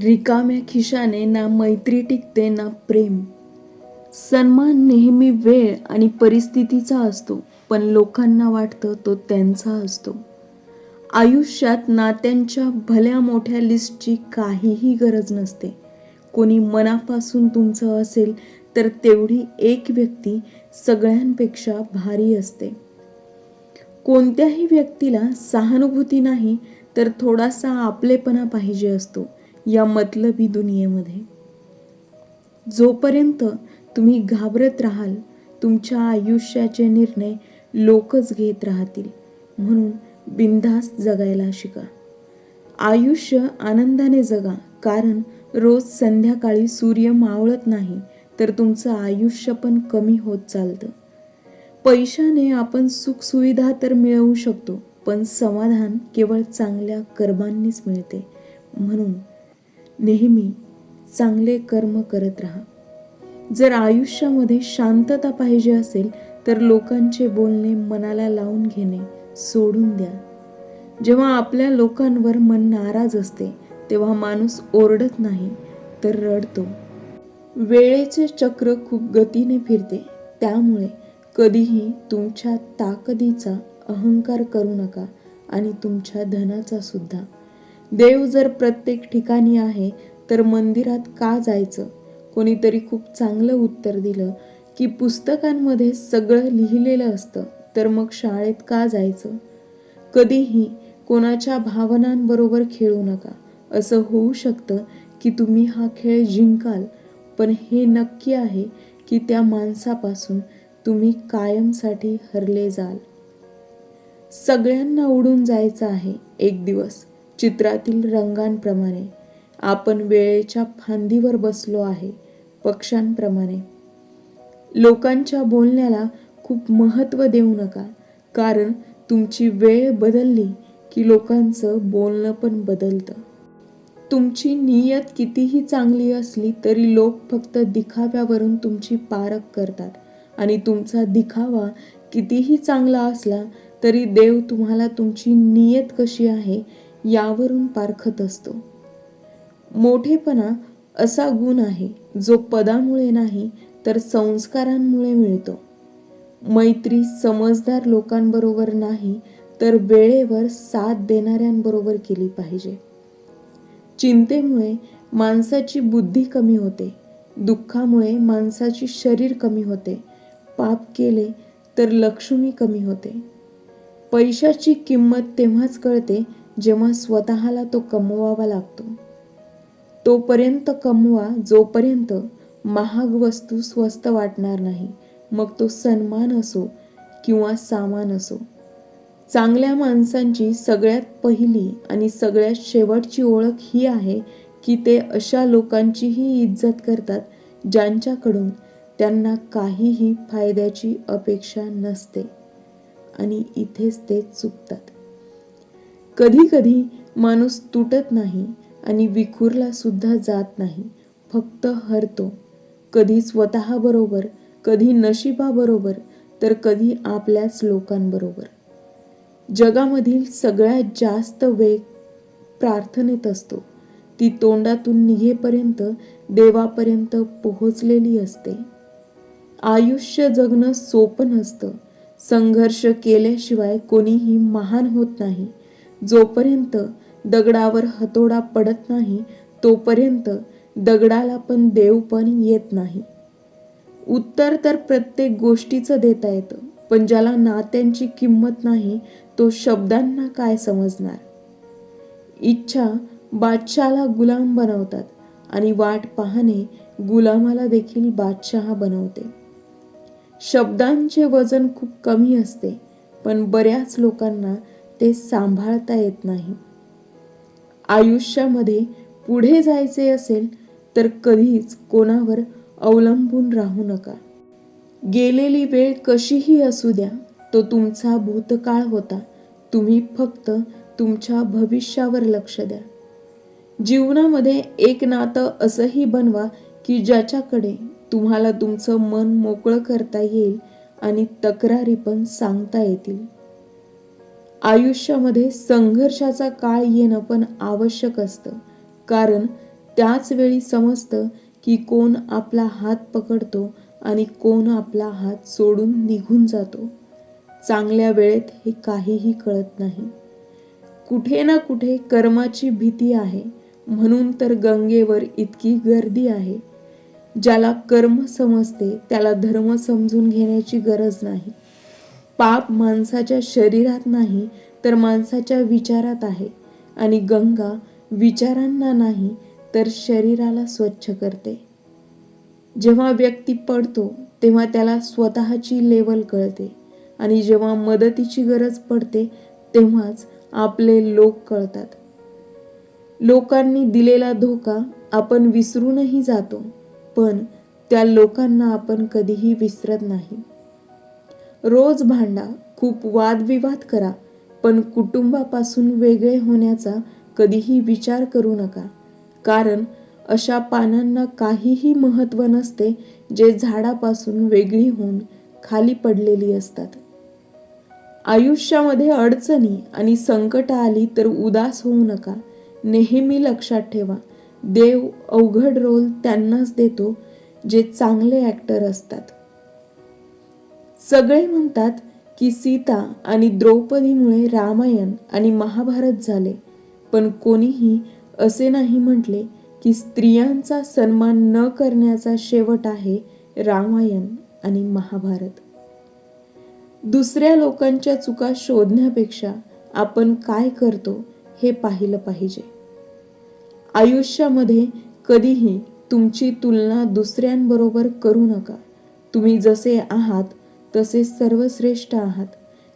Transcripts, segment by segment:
रिकाम्या खिशाने ना मैत्री टिकते ना प्रेम. सन्मान नेहमी वेळ आणि परिस्थितीचा असतो पण लोकांना वाटतं तो त्यांचा असतो. आयुष्यात नात्यांच्या भल्या मोठ्या लिस्टची काहीही गरज नसते. कोणी मनापासून तुमचं असेल तर तेवढी एक व्यक्ती सगळ्यांपेक्षा भारी असते. कोणत्याही व्यक्तीला सहानुभूती नाही तर थोडासा आपलेपणा पाहिजे असतो. या मतलबी दुनियेमध्ये. जोपर्यंत तुम्ही घाबरत राहाल तुमच्या आयुष्याचे निर्णय लोकच घेत राहतील. म्हणून बिनधास्त जगायला शिका. आयुष्य आनंदाने जगा कारण रोज संध्याकाळी सूर्य मावळत नाही तर तुमचं आयुष्य पण कमी होत चालतं. पैशाने आपण सुखसुविधा तर मिळवू शकतो पण समाधान केवळ चांगल्या कर्मांनीच मिळते. म्हणून नेहमी चांगले कर्म करत राहा. जर आयुष्यामध्ये शांतता पाहिजे असेल तर लोकांचे बोलणे मनाला लावून घेणे सोडून द्या. जेव्हा आपल्या लोकांवर मन नाराज असते तेव्हा माणूस ओरडत नाही तर रडतो. वेळेचे चक्र खूप गतीने फिरते त्यामुळे कधीही तुमच्या ताकदीचा अहंकार करू नका आणि तुमच्या धनाचा सुद्धा. देव जर प्रत्येक ठिकाणी आहे तर मंदिरात का जायचं? कोणीतरी खूप चांगलं उत्तर दिलं की पुस्तकांमध्ये सगळं लिहिलेलं असतं तर मग शाळेत का जायचं? कधीही कोणाच्या भावनांबरोबर खेळू नका. असं होऊ शकतं की तुम्ही हा खेळ जिंकाल पण हे नक्की आहे की त्या माणसापासून तुम्ही कायमसाठी हरले जाल. सगळ्यांना उडून जायचं आहे एक दिवस. चित्रातील रंगांप्रमाणे. आपण वेळेच्या फांदीवर बसलो आहे पक्ष्यांप्रमाणे. लोकांच्या बोलण्याला खूप महत्त्व देऊ नका कारण तुमची वेळ बदलली की लोकांचं बोलणं पण बदलतं. तुमची नियत कितीही चांगली असली तरी लोक फक्त दिखाव्यावरून तुमची पारख करतात आणि तुमचा दिखावा कितीही चांगला असला तरी देव तुम्हाला तुमची नियत कशी आहे यावरून पारखत असतो. मोठेपणा असा गुण आहे जो पदामुळे नाही तर संस्कारांमुळे मिळतो. मैत्री समजदार लोकांबरोबर नाही तर वेळेवर साथ देणाऱ्यांबरोबर केली पाहिजे. चिंतेमुळे माणसाची बुद्धी कमी होते दुःखामुळे माणसाची शरीर कमी होते पाप केले तर लक्ष्मी कमी होते. पैशाची किंमत तेव्हाच कळते जेव्हा स्वतःला तो कमवावा लागतो तोपर्यंत कमवा जोपर्यंत महाग वस्तू स्वस्त वाटणार नाही मग तो सन्मान असो किंवा सामान असो. चांगल्या माणसांची सगळ्यात पहिली आणि सगळ्यात शेवटची ओळख ही आहे की ते अशा लोकांचीही इज्जत करतात ज्यांच्याकडून त्यांना काहीही फायद्याची अपेक्षा नसते आणि इथेच ते चुकतात. कधी कधी माणूस तुटत नाही आणि विखुरला सुद्धा जात नाही. फक्त हरतो. कधी स्वतःबरोबर कधी नशिबाबरोबर तर कधी आपल्याच लोकांबरोबर. जगामधील सगळ्यात जास्त वेग प्रार्थनेत असतो. ती तोंडातून निघेपर्यंत देवापर्यंत पोहोचलेली असते. आयुष्य जगणं सोपं नसतं. संघर्ष केल्याशिवाय कोणीही महान होत नाही. जोपर्यंत दगडावर हतोडा पडत नाही तोपर्यंत दगडाला पण देव पण येत नाही. उत्तर तर प्रत्येक गोष्टीचं देता येतं पण ज्याला नात्यांची किंमत नाही तो शब्दांना काय समजणार? इच्छा बादशाला गुलाम बनवतात आणि वाट पाहणे गुलामाला देखील बादशहा बनवते. शब्दांचे वजन खूप कमी असते पण बऱ्याच लोकांना ते सांभाळता येत नाही. आयुष्यामध्ये पुढे जायचे असेल तर कधीच कोणावर अवलंबून राहू नका. गेलेली वेळ कशीही असू द्या तो तुमचा भूतकाळ होता. तुम्ही फक्त तुमच्या भविष्यावर लक्ष द्या. जीवनामध्ये एक नातं असंही बनवा की ज्याच्याकडे तुम्हाला तुमचं मन मोकळं करता येईल आणि तक्रारी पण सांगता येतील. आयुष्यामध्ये संघर्षाचा काळ येणं पण आवश्यक असतं. कारण त्याच वेळी समजतं की कोण आपला हात पकडतो आणि कोण आपला हात सोडून निघून जातो. चांगल्या वेळेत हे काहीही कळत नाही. कुठे ना कुठे कर्माची भीती आहे. म्हणून तर गंगेवर इतकी गर्दी आहे. ज्याला कर्म समजते त्याला धर्म समजून घेण्याची गरज नाही. पाप माणसाच्या शरीरात नाही तर माणसाच्या विचारात आहे. आणि गंगा विचारांना नाही तर शरीराला स्वच्छ करते. जेव्हा व्यक्ती पडतो तेव्हा त्याला स्वतःची लेवल कळते. आणि जेव्हा मदतीची गरज पडते तेव्हाच आपले लोक कळतात. लोकांनी दिलेला धोका आपण विसरूनही जातो पण त्या लोकांना आपण कधीही विसरत नाही. रोज भांडा खूप वादविवाद करा पण कुटुंबापासून वेगळे होण्याचा कधीही विचार करू नका. कारण अशा पानांना काहीही महत्त्व नसते जे झाडापासून वेगळी होऊन खाली पडलेली असतात. आयुष्यामध्ये अडचणी आणि संकट आली तर उदास होऊ नका. नेहमी लक्षात ठेवा देव अवघड रोल त्यांनाच देतो जे चांगले ॲक्टर असतात. सगळे म्हणतात की सीता आणि द्रौपदीमुळे रामायण आणि महाभारत झाले. पण कोणीही असे नाही म्हटले की स्त्रियांचा सन्मान न करण्याचा शेवट आहे रामायण आणि महाभारत. दुसऱ्या लोकांच्या चुका शोधण्यापेक्षा आपण काय करतो हे पाहिलं पाहिजे. आयुष्यामध्ये कधीही तुमची तुलना दुसऱ्यांबरोबर करू नका. तुम्ही जसे आहात तसेच सर्वश्रेष्ठ आहात.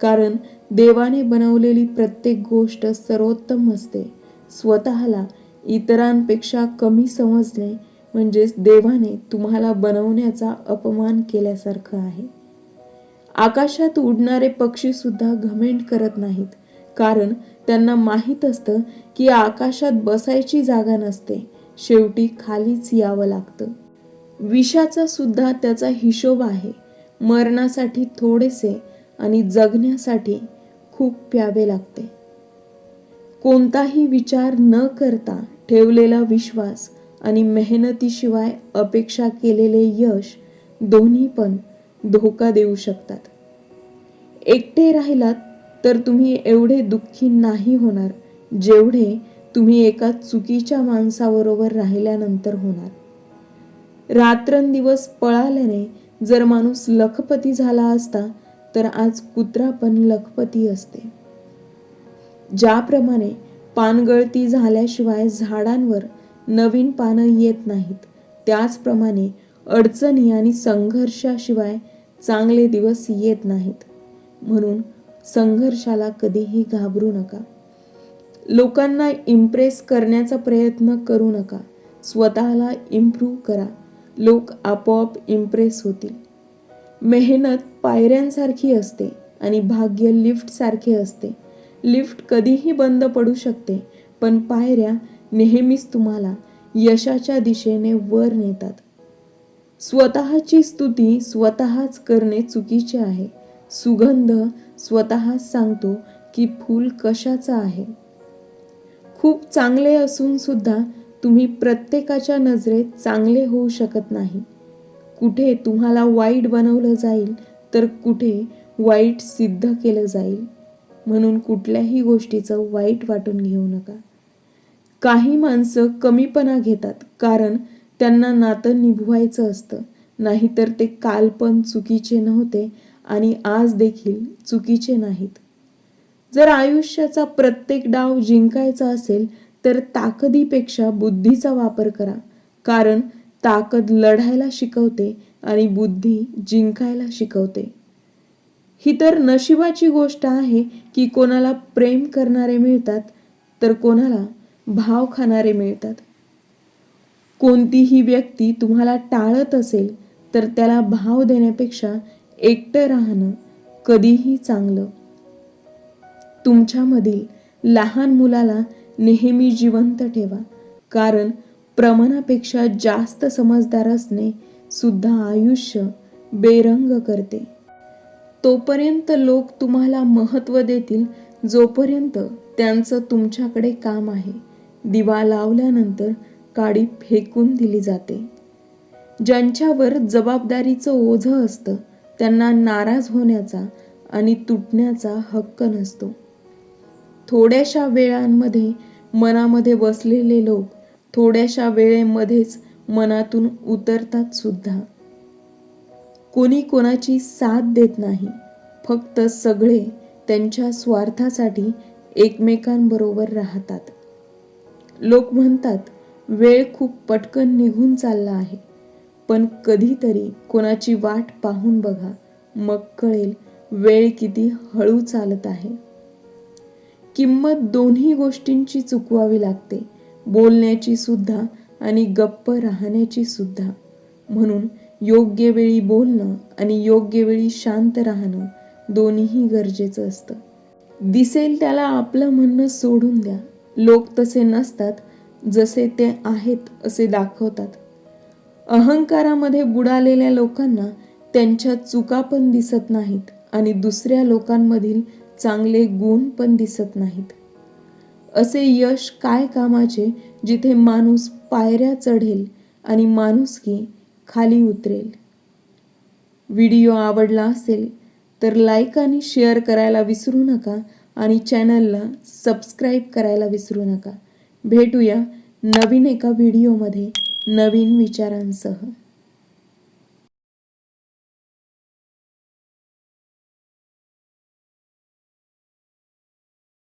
कारण देवाने बनवलेली प्रत्येक गोष्ट सर्वोत्तम असते. स्वतःला इतरांपेक्षा कमी समजणे म्हणजेच देवाने तुम्हाला बनवण्याचा अपमान केल्यासारखं आहे. आकाशात उडणारे पक्षी सुद्धा करत नाहीत. कारण त्यांना माहीत असतं की आकाशात बसायची जागा नसते. शेवटी खालीच यावं लागतं. विषाचा सुद्धा त्याचा हिशोब आहे. मरणासाठी थोडेसे आणि जगण्यासाठी खूप प्यावे लागते. कोणताही विचार न करता ठेवलेला विश्वास आणि मेहनतीशिवाय अपेक्षा केलेले यश दोन्ही पण धोका देऊ शकतात. एकटे राहिलात तर तुम्ही एवढे दुःखी नाही होणार जेवढे तुम्ही एका चुकीच्या माणसाबरोबर राहिल्यानंतर होणार. रात्रंदिवस पळाल्याने जर माणूस लखपती झाला असता तर आज कुत्रा पण लखपती असते. ज्याप्रमाणे पानगळती झाल्याशिवाय झाडांवर नवीन पानं येत नाहीत त्याचप्रमाणे अडचणी आणि संघर्षाशिवाय चांगले दिवस येत नाहीत. म्हणून संघर्षाला कधीही घाबरू नका. लोकांना इम्प्रेस करण्याचा प्रयत्न करू नका. स्वतःला इम्प्रूव्ह करा. लोक आपोआप इम्प्रेस होतील. मेहनत पायऱ्यांसारखी असते आणि भाग्य लिफ्टसारखे असते. लिफ्ट कधीही बंद पडू शकते पण पायऱ्या नेहमीच तुम्हाला यशाच्या दिशेने वर नेतात. स्वतःची स्तुती स्वतःच करणे चुकीचे आहे. सुगंध स्वतःच सांगतो की फूल कशाचं आहे. खूप चांगले असून सुद्धा तुम्ही प्रत्येकाच्या नजरेत चांगले होऊ शकत नाही. कुठे तुम्हाला वाईट बनवलं जाईल तर कुठे वाईट सिद्ध केलं जाईल. म्हणून कुठल्याही गोष्टीचं वाईट वाटून घेऊ नका. काही माणसं कमीपणा घेतात कारण त्यांना नातं निभवायचं असतं. नाहीतर ते काल पण चुकीचे नव्हते आणि आज देखील चुकीचे नाहीत. जर आयुष्याचा प्रत्येक डाव जिंकायचा असेल तर ताकदीपेक्षा बुद्धीचा वापर करा. कारण ताकद लढायला शिकवते आणि बुद्धी जिंकायला शिकवते. ही तर नशिबाची गोष्ट आहे की कोणाला प्रेम करणारे मिळतात तर कोणाला भाव खाणारे मिळतात. कोणतीही व्यक्ती तुम्हाला टाळत असेल तर त्याला भाव देण्यापेक्षा एकटं राहणं कधीही चांगलं. तुमच्यामधील लहान मुलाला नेहमी जिवंत ठेवा. कारण प्रमाणापेक्षा जास्त समजदार असणे सुद्धा आयुष्य बेरंग करते. तोपर्यंत लोक तुम्हाला महत्त्व देतील जोपर्यंत त्यांचं तुमच्याकडे काम आहे. दिवा लावल्यानंतर काडी फेकून दिली जाते. ज्यांच्यावर जबाबदारीचं ओझं असतं त्यांना नाराज होण्याचा आणि तुटण्याचा हक्क नसतो. थोड्याशा वेळांमध्ये मनामध्ये बसलेले लोक थोड्याशा वेळेमध्येच मनातून उतरतात सुद्धा. कोणी कोणाची साथ देत नाही. फक्त सगळे त्यांच्या स्वार्थासाठी एकमेकांबरोबर राहतात. लोक म्हणतात वेळ खूप पटकन निघून चालला आहे. पण कधीतरी कोणाची वाट पाहून बघा. मग कळेल वेळ किती हळू चालत आहे. किंमत दोन्ही गोष्टींची चुकवावी लागते. बोलण्याची सुद्धा आणि गप्प राहण्याची सुद्धा. म्हणून योग्य वेळी बोलणं आणि योग्य वेळी शांत राहणं दोन्हीही गरजेचं असतं. दिसेल त्याला आपलं म्हणणं सोडून द्या. लोक तसे नसतात जसे ते आहेत असे दाखवतात. अहंकारामध्ये बुडालेल्या लोकांना त्यांच्या चुका पण दिसत नाहीत आणि दुसऱ्या लोकांमधील चांगले गुण पण दिसत नाहीत. असे यश काय कामाचे जिथे माणूस पायऱ्या चढेल आणि माणुसकी खाली उतरेल? व्हिडिओ आवडला असेल तर लाईक आणि शेअर करायला विसरू नका आणि चॅनलला सबस्क्राईब करायला विसरू नका. भेटूया नवीन एका व्हिडिओमध्ये नवीन विचारांसह.